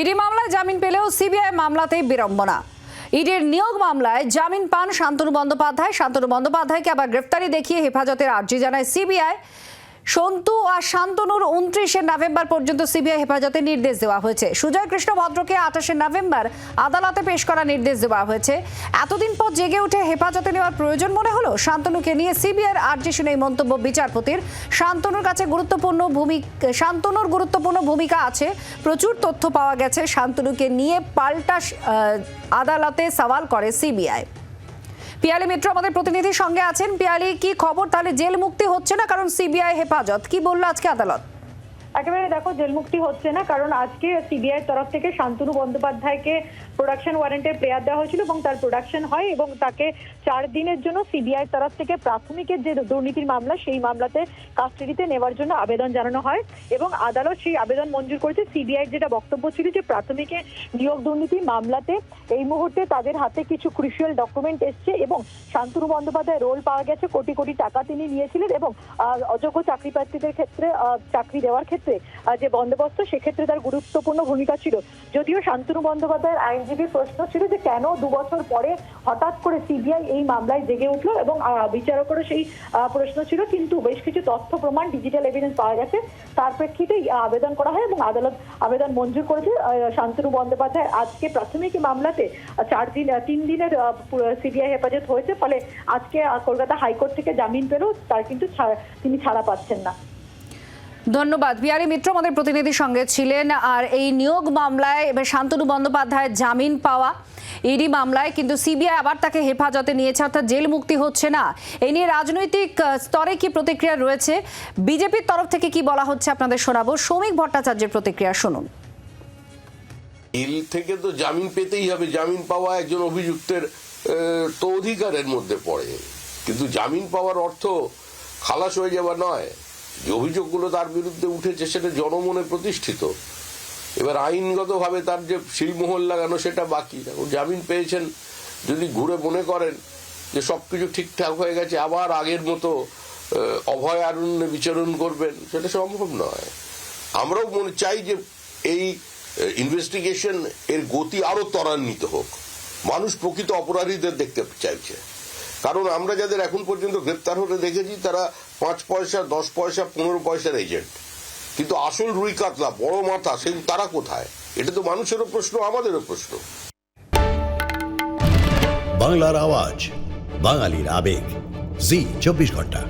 ED মামলায় জামিন পেলেও সিবিআই মামলাতেই বিড়ম্বনা। ইডির নিয়োগ মামলায় জামিন পান শান্তনু বন্দ্যোপাধ্যায়। শান্তনু বন্দ্যোপাধ্যায়কে আবার গ্রেফতারি দেখিয়ে হেফাজতের আর্জি জানায় সিবিআই। সন্তু আর শান্তনুর উনত্রিশে নভেম্বর পর্যন্ত সিবিআই হেফাজতে নির্দেশ দেওয়া হয়েছে। সুজয় কৃষ্ণ ভদ্রকে আঠাশে নভেম্বর আদালতে পেশ করার নির্দেশ দেওয়া হয়েছে। এতদিন পর জেগে উঠে হেফাজতে নেওয়ার প্রয়োজন মনে হলো শান্তনুকে নিয়ে সিবিআইয়ের আর্জি শুনে মন্তব্য বিচারপতির। শান্তনুর কাছে গুরুত্বপূর্ণ ভূমিকা শান্তনুর গুরুত্বপূর্ণ ভূমিকা আছে। প্রচুর তথ্য পাওয়া গেছে। শান্তনুকে নিয়ে পাল্টা আদালতে সওয়াল করে সিবিআই। পিয়ালি মিত্র আমাদের প্রতিনিধির সঙ্গে আছেন। পিয়ালি, কি খবর? তাহলে জেল মুক্তি হচ্ছে না, কারণ সিবিআই হেফাজত। কি বলল আজকে আদালত? একেবারে দেখো জেল মুক্তি হচ্ছে না, কারণ আজকে সিবিআই তরফ থেকে শান্তনু বন্দ্যোপাধ্যায়কে প্রোডাকশন ওয়ারেন্টের প্রেয়ার দেওয়া হয়েছিল এবং তার প্রোডাকশন হয় এবং তাকে চার দিনের জন্য সিবিআই তরফ থেকে প্রাথমিকের যে দুর্নীতির মামলা, সেই মামলাতে কাস্টাডিতে নেওয়ার জন্য আবেদন জানানো হয় এবং আদালত সেই আবেদন মঞ্জুর করেছে। সিবিআই যেটা বক্তব্য ছিল যে প্রাথমিকে নিয়োগ দুর্নীতি মামলাতে এই মুহূর্তে তাদের হাতে কিছু ক্রুশিয়াল ডকুমেন্ট এসছে এবং শান্তনু বন্দ্যোপাধ্যায় রোল পাওয়া গেছে। কোটি কোটি টাকা তিনি নিয়েছিলেন এবং অযোগ্য চাকরি প্রার্থীদের ক্ষেত্রে চাকরি দেওয়ার ক্ষেত্রে আহ, যে বন্দোবস্ত সেক্ষেত্রে তার গুরুত্বপূর্ণ ভূমিকা ছিল। যদিও শান্তনু বন্দ্যোপাধ্যায়ের আইনজীবীর প্রশ্ন ছিল যে কেন দু বছর পরে হঠাৎ করে সিবিআই এই মামলায় জেগে উঠল এবং বিচারকেরও সেই প্রশ্ন ছিল। কিন্তু বেশ কিছু তথ্য প্রমাণ ডিজিটাল এভিডেন্স পাওয়া গেছে। তার প্রেক্ষিতে আবেদন করা হয় এবং আদালত আবেদন মঞ্জুর করেছে। শান্তনু বন্দ্যোপাধ্যায় আজকে প্রাথমিক মামলাতে চার দিন তিন দিনের সিবিআই হেফাজত হয়েছে। ফলে আজকে কলকাতা হাইকোর্ট থেকে জামিন পেলেও তার কিন্তু তিনি ছাড়া পাচ্ছেন না। ধন্যবাদ। পিয়ালি মিত্র আমাদের প্রতিনিধির সঙ্গে ছিলেন আর এই নিয়োগ মামলায় শান্তনু বন্দ্যোপাধ্যায়ের জামিন পাওয়া, ইডি মামলায়, কিন্তু সিবিআই আবার তাকে হেফাজতে নিয়েছে, অর্থাৎ জেল মুক্তি হচ্ছে না। এ নিয়ে রাজনৈতিক স্তরে কি প্রতিক্রিয়া রয়েছে? বিজেপির তরফ থেকে কি বলা হচ্ছে আপনাদের শোনাবো। শ্রমিক ভট্টাচার্যের প্রতিক্রিয়া শুনুন। জেল থেকে তো জামিন পেতেই হবে। জামিন পাওয়া একজন অভিযুক্তের তো অধিকারের মধ্যে পড়ে। কিন্তু জামিন পাওয়ার অর্থ খালাস হয়ে যাওয়া নয়। যে অভিযোগগুলো তার বিরুদ্ধে উঠেছে সেটা জনমনে প্রতিষ্ঠিত। এবার আইনগতভাবে তার যে শিলমোহর লাগানো সেটা বাকি। ও জামিন পেয়েছেন যদি ঘুরে মনে করেন যে সবকিছু ঠিকঠাক হয়ে গেছে আবার আগের মতো আহ, অভয় আরণ্যে বিচরণ করবেন সেটা সম্ভব নয়। আমরাও মনে চাই যে এই ইনভেস্টিগেশন এর গতি আরও ত্বরান্বিত হোক। মানুষ প্রকৃত অপরাধীদের দেখতে চাইছে। কারণ আমরা যাদের এখন পর্যন্ত গ্রেপ্তার হতে দেখেছি, তারা পাঁচ পয়সা, দশ পয়সা, পনেরো পয়সার এজেন্ট কিন্তু আসল রুই কাতলা, বড় মাথা, সে তারা কোথায়? এটা তো মানুষেরও প্রশ্ন, আমাদেরও প্রশ্ন। বাংলার আওয়াজ, বাঙালির আবেগ। জি, চব্বিশ ঘণ্টা।